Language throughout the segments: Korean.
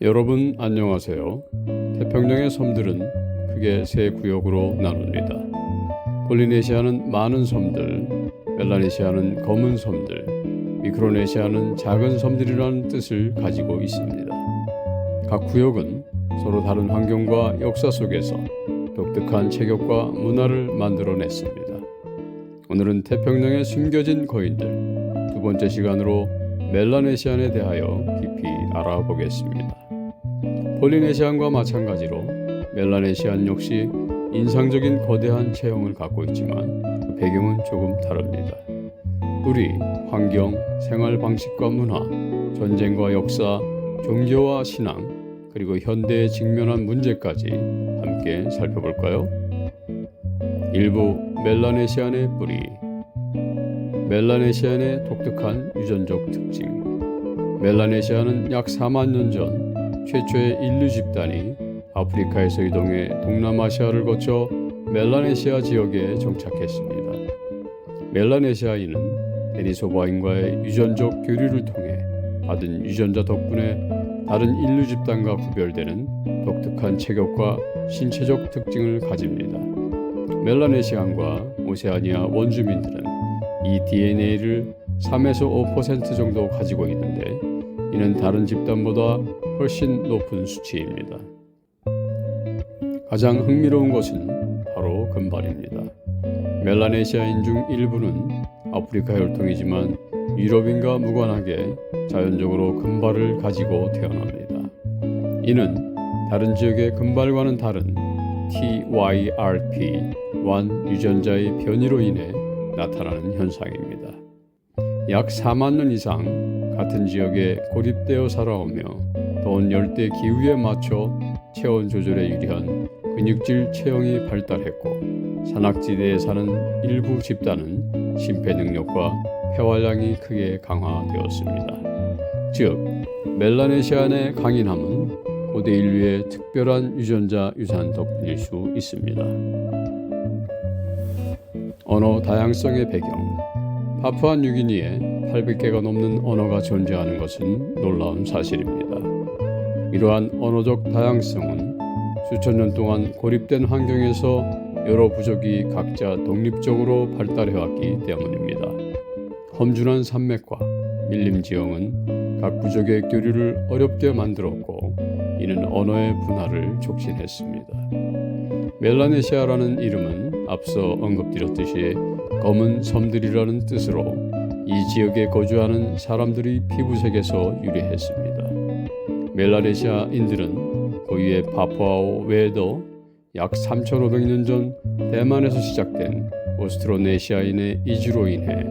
여러분 안녕하세요. 태평양의 섬들은 크게 세 구역으로 나눕니다. 폴리네시아는 많은 섬들, 멜라네시아는 검은 섬들, 미크로네시아는 작은 섬들이라는 뜻을 가지고 있습니다. 각 구역은 서로 다른 환경과 역사 속에서 독특한 체격과 문화를 만들어냈습니다. 오늘은 태평양에 숨겨진 거인들 두 번째 시간으로 멜라네시안에 대하여 깊이 알아보겠습니다. 폴리네시안과 마찬가지로 멜라네시안 역시 인상적인 거대한 체형을 갖고 있지만 그 배경은 조금 다릅니다. 뿌리, 환경, 생활 방식과 문화, 전쟁과 역사, 종교와 신앙, 그리고 현대에 직면한 문제까지 함께 살펴볼까요? 일부 멜라네시안의 뿌리 멜라네시안의 독특한 유전적 특징 멜라네시아는 약 4만 년 전 최초의 인류 집단이 아프리카에서 이동해 동남아시아를 거쳐 멜라네시아 지역에 정착했습니다. 멜라네시아인은 데니소바인과의 유전적 교류를 통해 받은 유전자 덕분에 다른 인류 집단과 구별되는 독특한 체격과 신체적 특징을 가집니다. 멜라네시안과 오세아니아 원주민들은 이 DNA를 3에서 5% 정도 가지고 있는데 이는 다른 집단보다 훨씬 높은 수치입니다. 가장 흥미로운 것은 바로 금발입니다. 멜라네시아인 중 일부는 아프리카 혈통이지만 유럽인과 무관하게 자연적으로 금발을 가지고 태어납니다. 이는 다른 지역의 금발과는 다른 TYRP1 유전자의 변이로 인해 나타나는 현상입니다. 약 4만 년 이상 같은 지역에 고립되어 살아오며 더운 열대 기후에 맞춰 체온 조절에 유리한 근육질 체형이 발달했고 산악지대에 사는 일부 집단은 심폐 능력과 폐활량이 크게 강화되었습니다. 즉 멜라네시안의 강인함은 고대 인류의 특별한 유전자 유산 덕분일 수 있습니다. 언어 다양성의 배경 파푸아 뉴기니에 800개가 넘는 언어가 존재하는 것은 놀라운 사실입니다. 이러한 언어적 다양성은 수천 년 동안 고립된 환경에서 여러 부족이 각자 독립적으로 발달해왔기 때문입니다. 험준한 산맥과 밀림 지형은 각 부족의 교류를 어렵게 만들었고 이는 언어의 분화를 촉진했습니다. 멜라네시아라는 이름은 앞서 언급드렸듯이 검은 섬들이라는 뜻으로 이 지역에 거주하는 사람들이 피부색에서 유래했습니다. 멜라네시아인들은 고유의 파푸아오 외에도 약 3,500년 전 대만에서 시작된 오스트로네시아인의 이주로 인해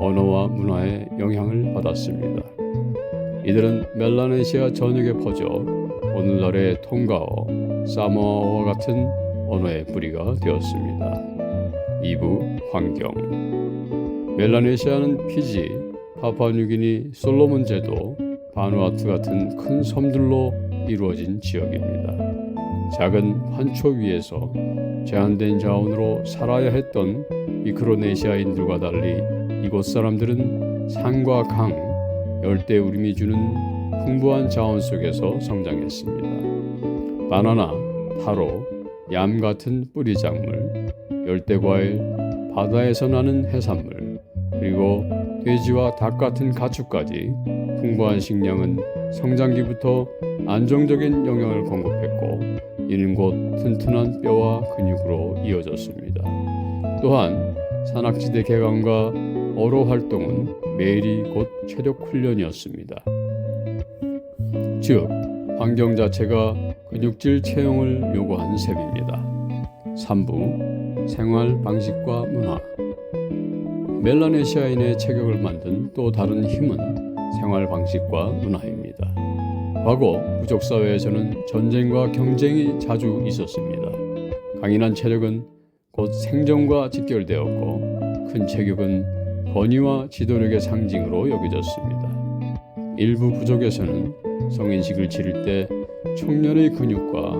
언어와 문화에 영향을 받았습니다. 이들은 멜라네시아 전역에 퍼져 오늘날의 통가어, 사모아어와 같은 언어의 뿌리가 되었습니다. 2부 환경 멜라네시아는 피지, 파푸아뉴기니, 솔로몬 제도, 바누아투 같은 큰 섬들로 이루어진 지역입니다. 작은 환초 위에서 제한된 자원으로 살아야 했던 미크로네시아인들과 달리 이곳 사람들은 산과 강, 열대 우림이 주는 풍부한 자원 속에서 성장했습니다. 바나나, 타로, 얌 같은 뿌리 작물, 열대 과일, 바다에서 나는 해산물, 그리고 돼지와 닭 같은 가축까지 풍부한 식량은 성장기부터 안정적인 영양을 공급했고 이는 곧 튼튼한 뼈와 근육으로 이어졌습니다. 또한 산악지대 개강과 어로 활동은 매일이 곧 체력 훈련이었습니다. 즉 환경 자체가 근육질 체형을 요구한 셈입니다. 3부 생활 방식과 문화 멜라네시아인의 체격을 만든 또 다른 힘은 생활 방식과 문화입니다. 과거 부족 사회에서는 전쟁과 경쟁이 자주 있었습니다. 강인한 체력은 곧 생존과 직결되었고 큰 체격은 권위와 지도력의 상징으로 여겨졌습니다. 일부 부족에서는 성인식을 치를 때 청년의 근육과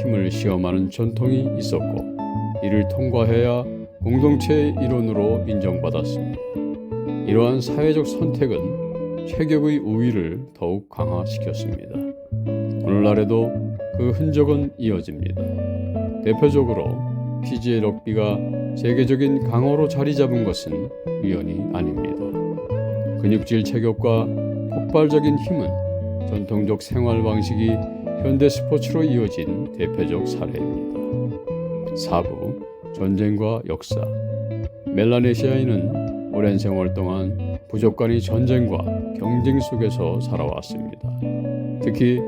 힘을 시험하는 전통이 있었고 이를 통과해야 공동체의 일원으로 인정받았습니다. 이러한 사회적 선택은 체격의 우위를 더욱 강화시켰습니다. 오늘날에도 그 흔적은 이어집니다. 대표적으로 피지의 럭비가 세계적인 강호로 자리 잡은 것은 우연이 아닙니다. 근육질 체격과 폭발적인 힘은 전통적 생활 방식이 현대 스포츠로 이어진 대표적 사례입니다. 4부 전쟁과 역사 멜라네시아인은 오랜 세월 동안 부족 간의 전쟁과 경쟁 속에서 살아왔습니다. 특히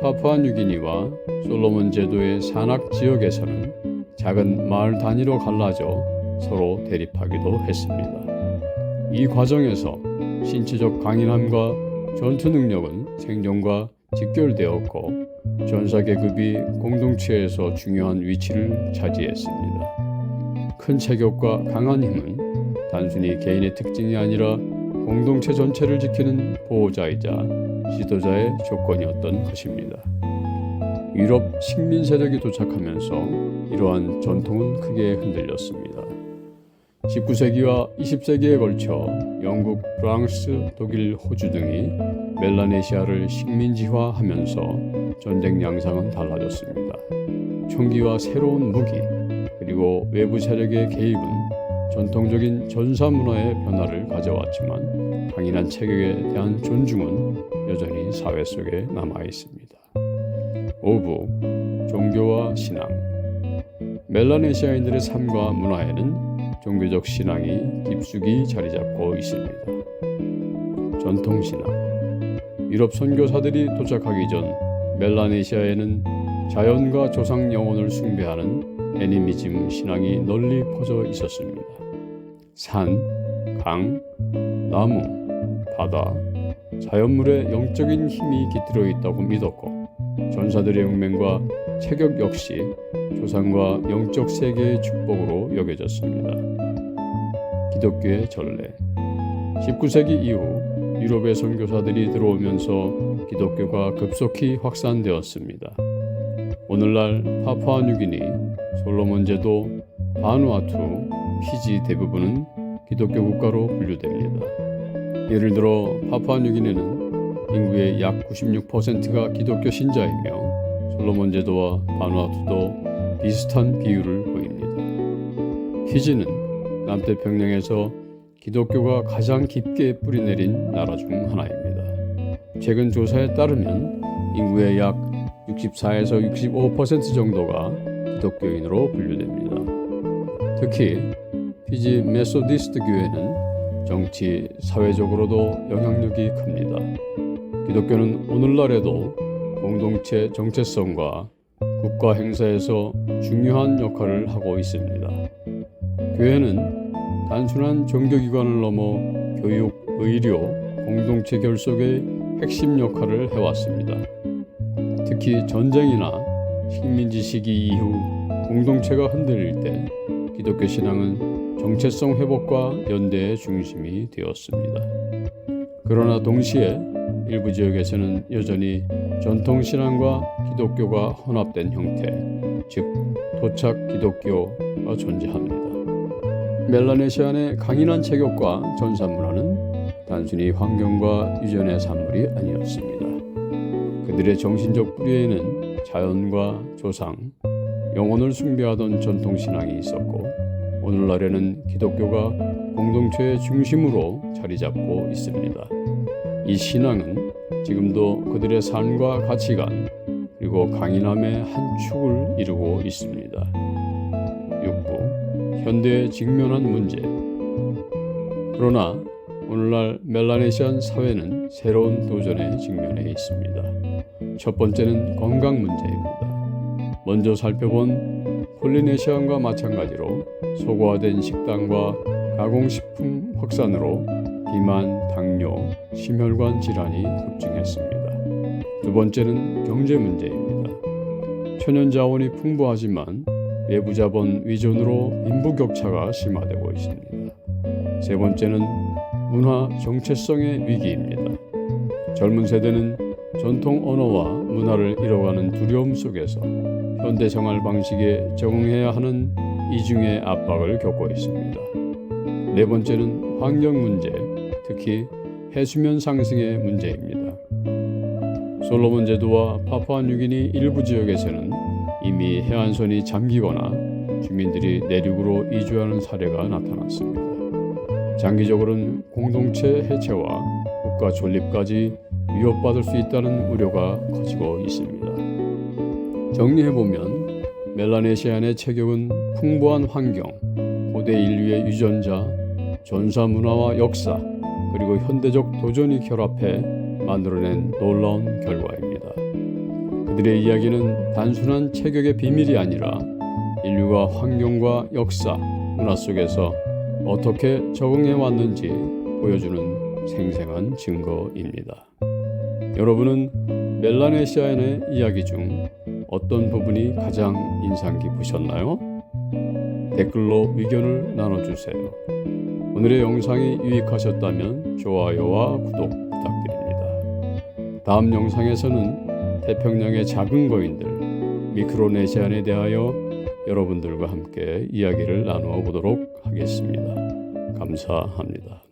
파푸아뉴기니와 솔로몬 제도의 산악 지역에서는 작은 마을 단위로 갈라져 서로 대립하기도 했습니다. 이 과정에서 신체적 강인함과 전투 능력은 생존과 직결되었고 전사 계급이 공동체에서 중요한 위치를 차지했습니다. 큰 체격과 강한 힘은 단순히 개인의 특징이 아니라 공동체 전체를 지키는 보호자이자 지도자의 조건이었던 것입니다. 유럽 식민 세력이 도착하면서 이러한 전통은 크게 흔들렸습니다. 19세기와 20세기에 걸쳐 영국, 프랑스, 독일, 호주 등이 멜라네시아를 식민지화하면서 전쟁 양상은 달라졌습니다. 총기와 새로운 무기 그리고 외부 세력의 개입은 전통적인 전사 문화의 변화를 가져왔지만 강인한 체격에 대한 존중은 여전히 사회 속에 남아 있습니다. 5부 종교와 신앙 멜라네시아인들의 삶과 문화에는 종교적 신앙이 깊숙이 자리 잡고 있습니다. 전통 신앙 유럽 선교사들이 도착하기 전 멜라네시아에는 자연과 조상 영혼을 숭배하는 애니미즘 신앙이 널리 퍼져 있었습니다. 산, 강, 나무, 바다, 자연물에 영적인 힘이 깃들어 있다고 믿었고 전사들의 용맹과 체격 역시 조상과 영적 세계의 축복으로 여겨졌습니다. 기독교의 전례 19세기 이후 유럽의 선교사들이 들어오면서 기독교가 급속히 확산되었습니다. 오늘날 파푸아뉴기니, 솔로몬 제도, 바누아투, 피지 대부분은 기독교 국가로 분류됩니다. 예를 들어 파푸아뉴기니는 인구의 약 96%가 기독교 신자이며 솔로몬 제도와 바누아투도 비슷한 비율을 보입니다. 피지는 남태평양에서 기독교가 가장 깊게 뿌리내린 나라 중 하나입니다. 최근 조사에 따르면 인구의 약 64에서 65% 정도가 기독교인으로 분류됩니다. 특히 피지 메소디스트 교회는 정치, 사회적으로도 영향력이 큽니다. 기독교는 오늘날에도 공동체 정체성과 국가 행사에서 중요한 역할을 하고 있습니다. 교회는 단순한 종교기관을 넘어 교육, 의료, 공동체 결속의 핵심 역할을 해왔습니다. 특히 전쟁이나 식민지 시기 이후 공동체가 흔들릴 때 기독교 신앙은 정체성 회복과 연대의 중심이 되었습니다. 그러나 동시에 일부 지역에서는 여전히 전통 신앙과 기독교가 혼합된 형태, 즉 도착 기독교가 존재합니다. 멜라네시안의 강인한 체격과 전사 문화는 단순히 환경과 유전의 산물이 아니었습니다. 그들의 정신적 뿌리에는 자연과 조상, 영혼을 숭배하던 전통 신앙이 있었고 오늘날에는 기독교가 공동체의 중심으로 자리 잡고 있습니다. 이 신앙은 지금도 그들의 삶과 가치관 그리고 강인함의 한 축을 이루고 있습니다. 6부 현대에 직면한 문제 그러나 오늘날 멜라네시안 사회는 새로운 도전에 직면해 있습니다. 첫 번째는 건강 문제입니다. 먼저 살펴본 폴리네시안과 마찬가지로 소고화된 식단과 가공식품 확산으로 비만, 당뇨, 심혈관 질환이 급증했습니다. 두 번째는 경제 문제입니다. 천연 자원이 풍부하지만 외부 자본 위존으로 빈부 격차가 심화되고 있습니다. 세 번째는 문화 정체성의 위기입니다. 젊은 세대는 전통 언어와 문화를 잃어가는 두려움 속에서 현대 생활 방식에 적응해야 하는 이중의 압박을 겪고 있습니다. 네 번째는 환경 문제, 특히 해수면 상승의 문제입니다. 솔로몬 제도와 파푸아뉴기니 일부 지역에서는 이미 해안선이 잠기거나 주민들이 내륙으로 이주하는 사례가 나타났습니다. 장기적으로는 공동체 해체와 국가 존립까지 위협받을 수 있다는 우려가 커지고 있습니다. 정리해보면 멜라네시안의 체격은 풍부한 환경, 고대 인류의 유전자, 전사 문화와 역사, 그리고 현대적 도전이 결합해 만들어낸 놀라운 결과입니다. 그들의 이야기는 단순한 체격의 비밀이 아니라 인류가 환경과 역사, 문화 속에서 어떻게 적응해 왔는지 보여주는 생생한 증거입니다. 여러분은 멜라네시아인의 이야기 중 어떤 부분이 가장 인상 깊으셨나요? 댓글로 의견을 나눠주세요. 오늘의 영상이 유익하셨다면 좋아요와 구독 부탁드립니다. 다음 영상에서는 태평양의 작은 거인들 미크로네시안에 대하여 여러분들과 함께 이야기를 나누어 보도록 하겠습니다. 감사합니다.